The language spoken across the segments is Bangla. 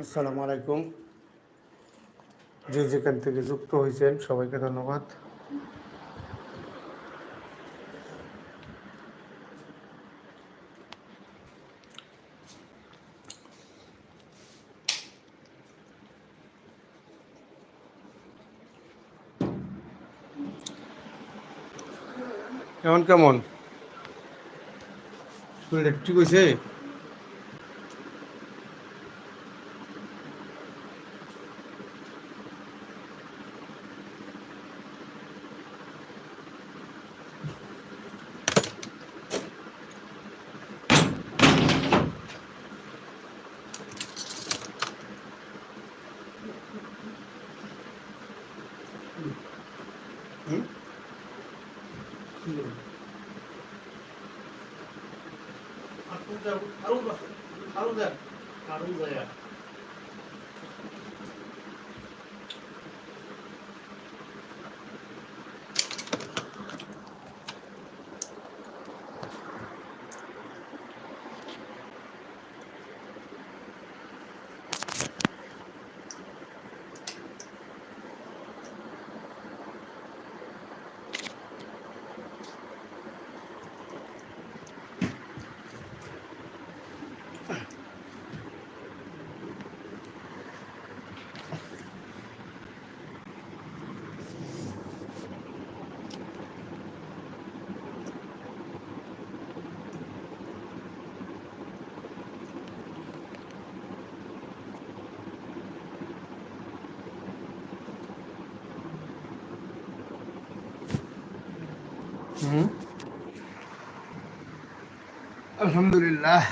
আসসালামু আলাইকুম। যে যেখান থেকে যুক্ত হয়েছেন সবাইকে ধন্যবাদ। কেমন কেমন? শরীর ঠিক হয়েছে আলহামদুলিল্লাহ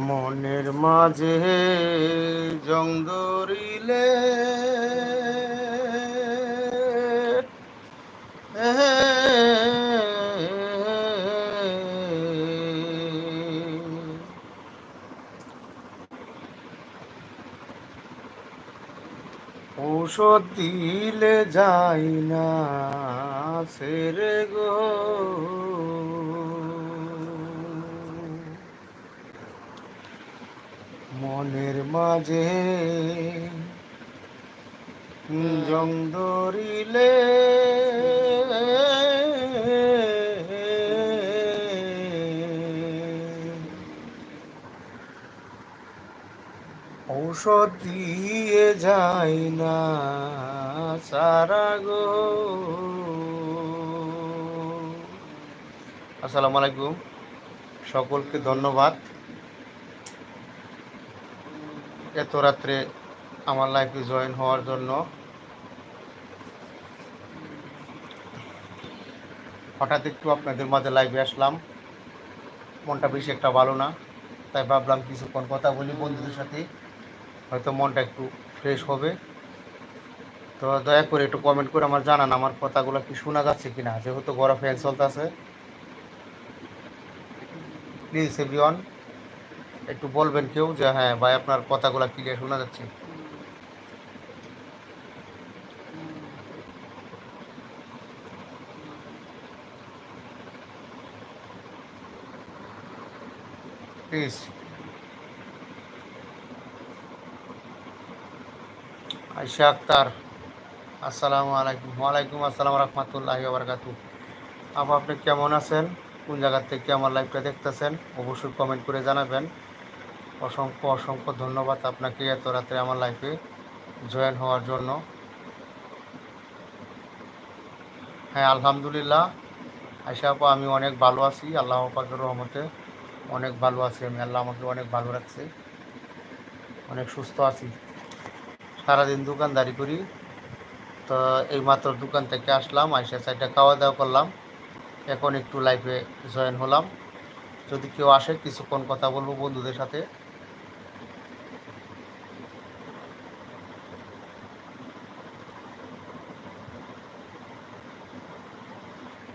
মনের মাঝে জং ধরিলে দিলে যাই না সেরে গো। মনের মাঝে জং ধরিলে ঔষধ দিয়ে যায় না সারা গো। আসসালামু আলাইকুম। সকলকে ধন্যবাদ। এত রাত্রে আমার লাইফে জয়েন হওয়ার জন্য। হঠাৎ একটু আপনাদের মাঝে লাইভে আসলাম। মনটা বেশি একটা ভালো না, তাই ভাবলাম কিছুক্ষণ কথা বলি বন্ধুদের সাথে। হয়তো মনটা একটু ফ্রেশ হবে। তো দয়া করে একটু কমেন্ট করে আমার জানান আমার কথাগুলো কি শোনা যাচ্ছে কিনা, যেহেতু বড় ফ্যান চলতেছে। প্লিজ এভরিওয়ান একটু বলবেন কেউ যে হ্যাঁ ভাই আপনার কথাগুলো ক্লিয়ার শোনা যাচ্ছে। প্লিজ আয়সা আক্তার, আসসালামু আলাইকুম। ওয়ালাইকুম আসসালাম রহমতুল্লাহ বারকাতু আপু, আপনি কেমন আছেন? কোন জায়গা থেকে আমার লাইভটা দেখতেছেন? অবশ্যই কমেন্ট করে জানাবেন। অসংখ্য অসংখ্য ধন্যবাদ আপনাকে এত রাত্রে আমার লাইফে জয়েন হওয়ার জন্য। হ্যাঁ আলহামদুলিল্লাহ। আয়সা আপু, আমি অনেক ভালো আছি। আল্লাহ পাকের রহমতে অনেক ভালো আছি আমি। আল্লাহ আমাকে অনেক ভালো রাখছে। অনেক সুস্থ আছি। সারাদিন দোকানদারি করি। তো এই মাত্র দোকান থেকে আসলাম, আইসা সাইডটা খাওয়া দাওয়া করলাম। এখন একটু লাইফে জয়েন হলাম। যদি কেউ আসে, কিছুক্ষণ কথা বলব বন্ধুদের সাথে।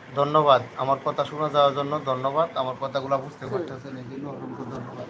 ধন্যবাদ আমার কথা শোনা যাওয়ার জন্য, ধন্যবাদ। আমার কথাগুলো বুঝতে পারতেছেন, এই জন্য ধন্যবাদ।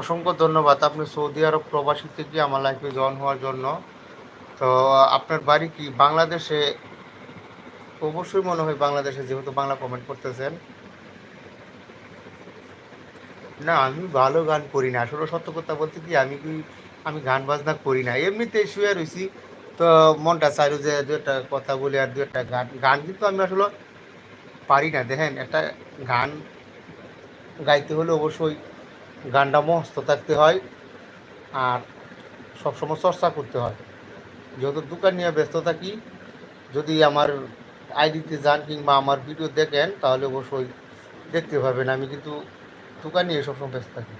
অসংখ্য ধন্যবাদ। আপনি সৌদি আরব প্রবাসী থেকে আমার লাইফে জয়েন হওয়ার জন্য। তো আপনার বাড়ি কি বাংলাদেশে? অবশ্যই মনে হয় বাংলাদেশে, যেহেতু বাংলা কমেন্ট করতেছেন। না, আমি ভালো গান করি না। আসলে সত্য কথা বলতে কি, আমি কি, আমি গান বাজনা করি না। এমনিতে শুয়ে রয়েছি তো মনটা চাইলো যে দু একটা কথা বলি আর দু একটা গান। গান কিন্তু আমি আসলে পারি না। দেখেন, একটা গান গাইতে হলে অবশ্যই গানটা মস্ত থাকতে হয় আর সবসময় চর্চা করতে হয়। যেহেতু দোকান নিয়ে ব্যস্ত থাকি, যদি আমার আইডিতে যান কিংবা আমার ভিডিও দেখেন, তাহলে অবশ্যই দেখতে পাবেন আমি কিন্তু দোকান নিয়ে সবসময় ব্যস্ত থাকি।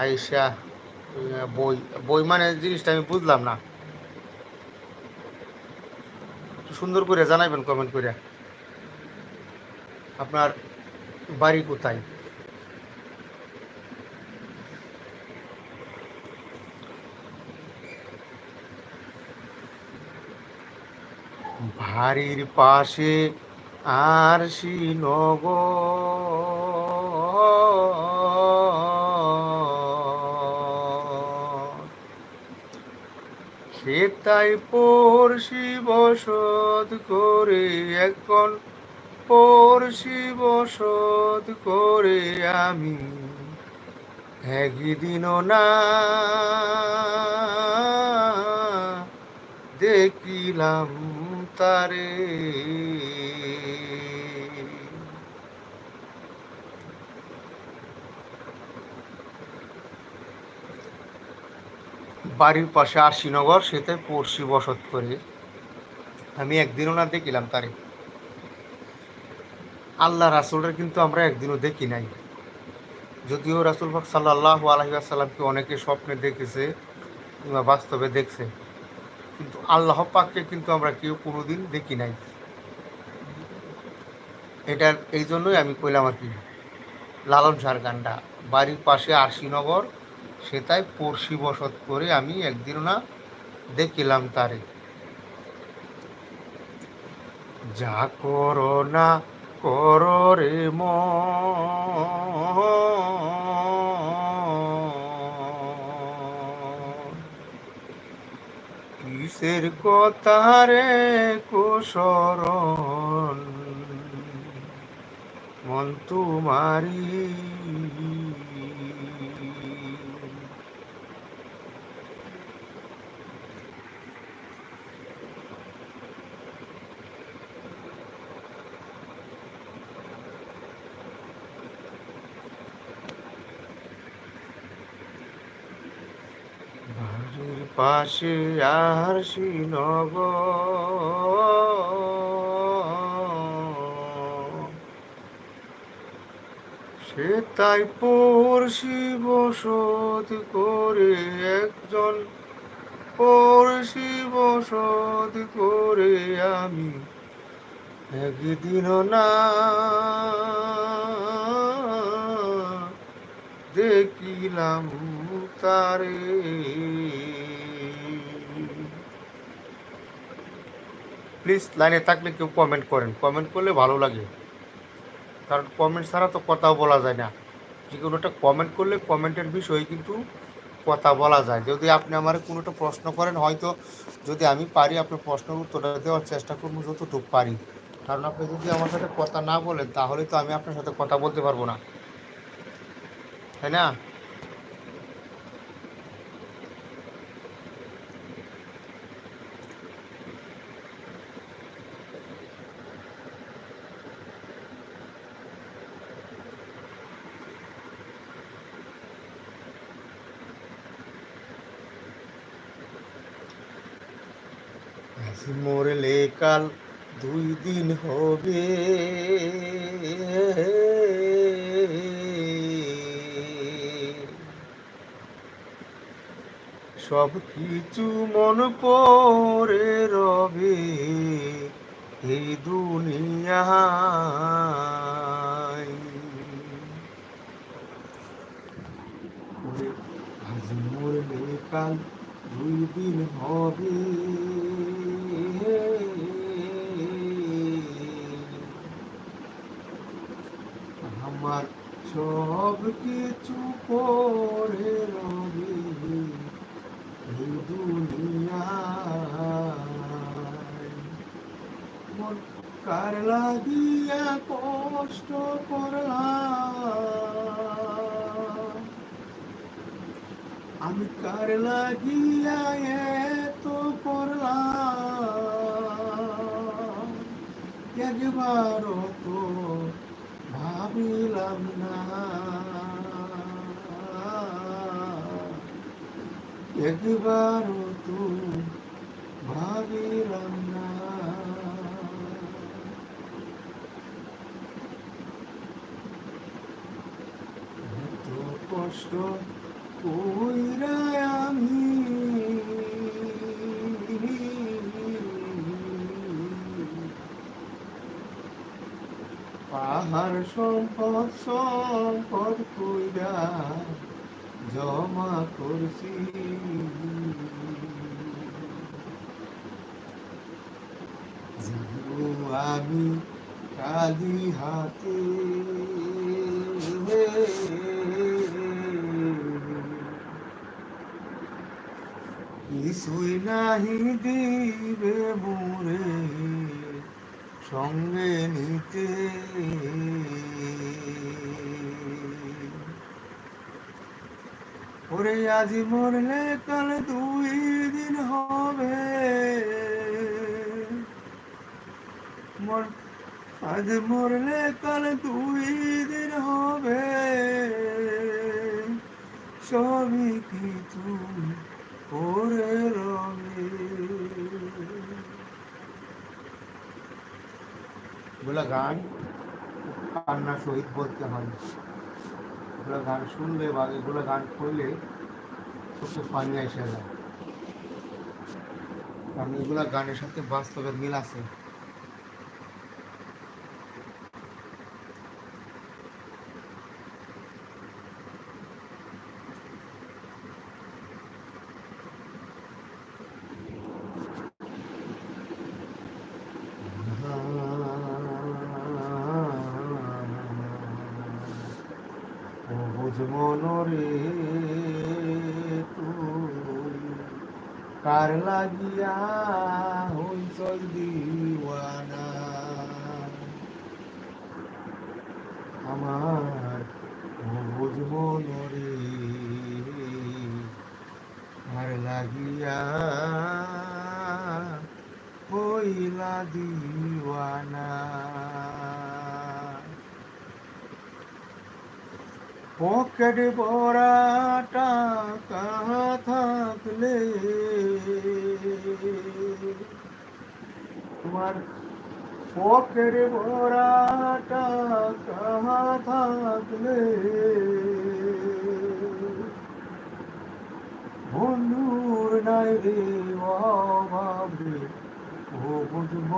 আয়েশা, বই বই মানে জিনিসটা আমি বুঝলাম না। সুন্দর করে জানাইবেন কমেন্ট করে। আপনার বাড়ি কোথায়? বাড়ির পাশে আর শ্রীনগর সেটাই পড়শি বসত করে এখন পড়শি বসত করে আমি একদিনও না দেখিলাম তারে। বাড়ির পাশে আরশিনগর সেতে পড়শি বসত করে। আমি একদিনও না দেখিলাম তারে। আল্লাহ রাসুলের কিন্তু আমরা একদিনও দেখি নাই। যদিও রাসুল পাক সাল্লাহ আলহিহাসাল্লামকে অনেকে স্বপ্নে দেখেছে কিংবা বাস্তবে দেখছে, কিন্তু আল্লাহ পাককে কিন্তু আমরা কেউ কোনোদিন দেখি নাই। এটার এই জন্যই আমি কইলাম আর কি, লালন সার গানটা। বাড়ির পাশে আরশিনগর, সেটাই পড়শি বসত করে আমি একদিনও না দেখিলাম তারে। যা করো না করো মন কিসের কথা রে কুসরণ? মন তোমারি বাড়ির পাশে আর শ্রীনগর। সে তাই পড়শি বসত করে একজন। পড়শি বসত করে আমি একদিন না। দেখিলাম তারে। প্লিজ লাইনে থাকলে কেউ কমেন্ট করেন। কমেন্ট করলে ভালো লাগে। কারণ কমেন্ট ছাড়া তো কথাও বলা যায় না। যে কোনোটা কমেন্ট করলে কমেন্টের বিষয়ে কিন্তু কথা বলা যায়। যদি আপনি আমার কোনোটা প্রশ্ন করেন, হয়তো যদি আমি পারি আপনার প্রশ্নের উত্তরটা দেওয়ার চেষ্টা করব যতটুকু পারি। কারণ আপনি যদি আমার সাথে কথা না বলেন, তাহলে তো আমি আপনার সাথে কথা বলতে পারব না। তাই না? মরলে কাল দুই দিন হবে। সব কিছু মন পরে রবে এই দুনিয়া আজ মরলে কাল দুই দিন হবে। আমার সব কিছু পরে রবি কার লাগিয়া কষ্ট করলাম? আমি কার লাগিয়া এত করলাম? একবারও ভাবিলাম না একবারও তো ভাবিলাম না কষ্ট কইরা আমি পাহাড় সম্পদ সম্পদ কইরা জমা করছি। আমি কালি হাতে। কিছুই নাহি দিবে মোরে। সঙ্গে নিতে। ওরে আজি মরলে কাল দুই দিন হবে। আজ মরলে কাল দুই দিন হবে। সবই কিছু করে রবে এগুলা গান কান্না সহিত বলতে হয়। এগুলো গান শুনলে বা এগুলো গান করলে চোখে পানি এসে যায়। কারণ এগুলা গানের সাথে বাস্তবের মিল আছে। মনরে তুই। কার লাগিয়া হইছ দিওয়ানা আমার বুঝ মনরে কার লাগিয়া হইলা দিওয়ানা পকেট ভরা টাকা থাকলে। তোমার পকেট ভরা টাকা থাকলে। বন্ধুর নাই রে অভাব ও বুঝব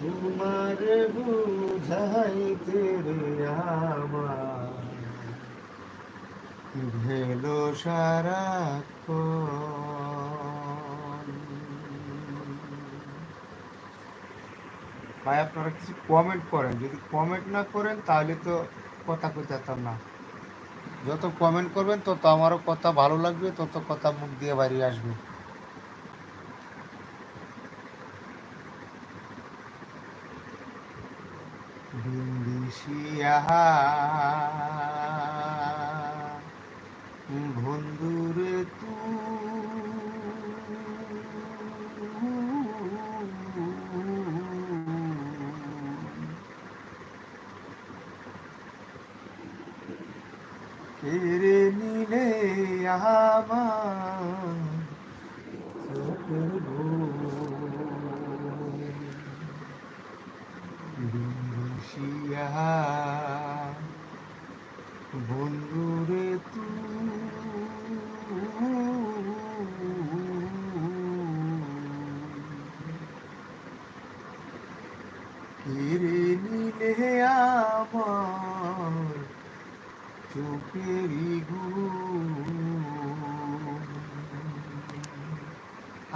তোমার বুঝাইতে রে আমার। ভেল সারা ভাই, আপনারা কিছু কমেন্ট করেন। যদি কমেন্ট না করেন, তাহলে তো কথা কইতে পারতাম না। যত কমেন্ট করবেন, তত আমারও কথা ভালো লাগবে, তত কথা মুখ দিয়ে বাইরে আসবে। বিন্দিশিয়া বন্ধুরে তু কেড়ে নিলে আমার চোখের ঘুম। বিন্দুসিয়া বন্ধুরে তু কেড়ে নিলে আমার চোখেরই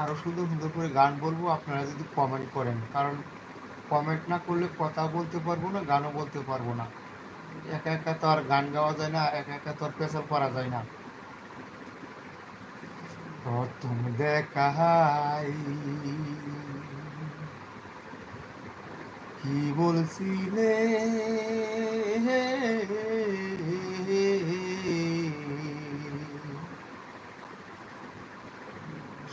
আরও সুন্দর সুন্দর করে গান বলব, আপনারা যদি কমেন্ট করেন। কারণ কমেন্ট না করলে কথা বলতে পারব না, গানও বলতে পারব না। একা একা তো আর গান গাওয়া যায় না, একা একা তো আর প্রেসার করা যায় না। প্রথম দেখাই কি বলছিলে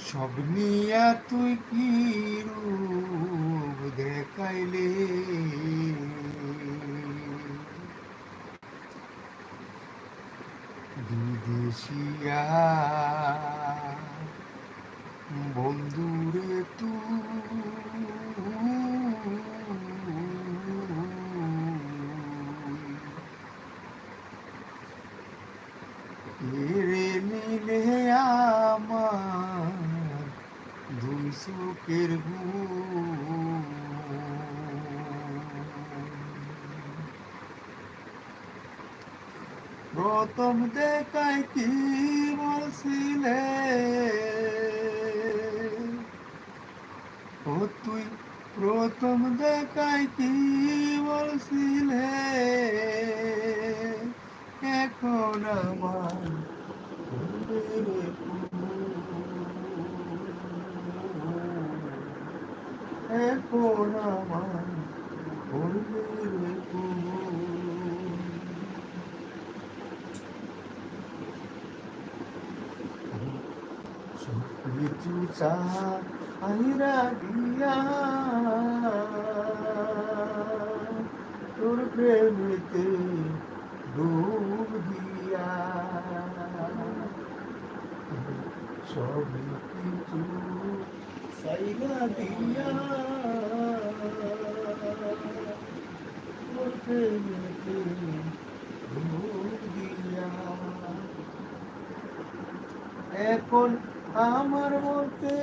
সব নিয়া তুই কি রূপ দেখাইলে? বিদেশিয়া বন্ধুরে তুই এরে নিলে আমার ঘুম। প্রথম দেখায় কি বলছিলে ও তুই প্রথম দেখায় কি বলছিলে এখন আমার মনের এখন আমার কিছু চা দিয়া তোর প্রেমেতে ডুব দিয়া কিছু সাইরা দিয়া এখন আমার মতে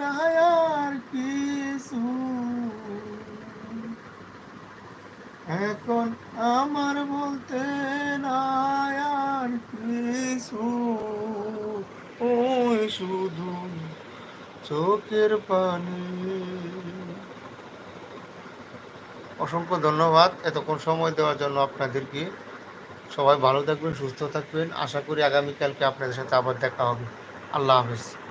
নাই আর কিছু এখন আমার বলতে নাই আর কিছু ওই শুধু চোখের পানি। অসংখ্য ধন্যবাদ এতক্ষণ সময় দেওয়ার জন্য আপনাদেরকে। সবাই ভালো থাকবেন, সুস্থ থাকবেন। আশা করি আগামীকালকে আপনাদের সাথে আবার দেখা হবে। আল্লাহ হাফেজ।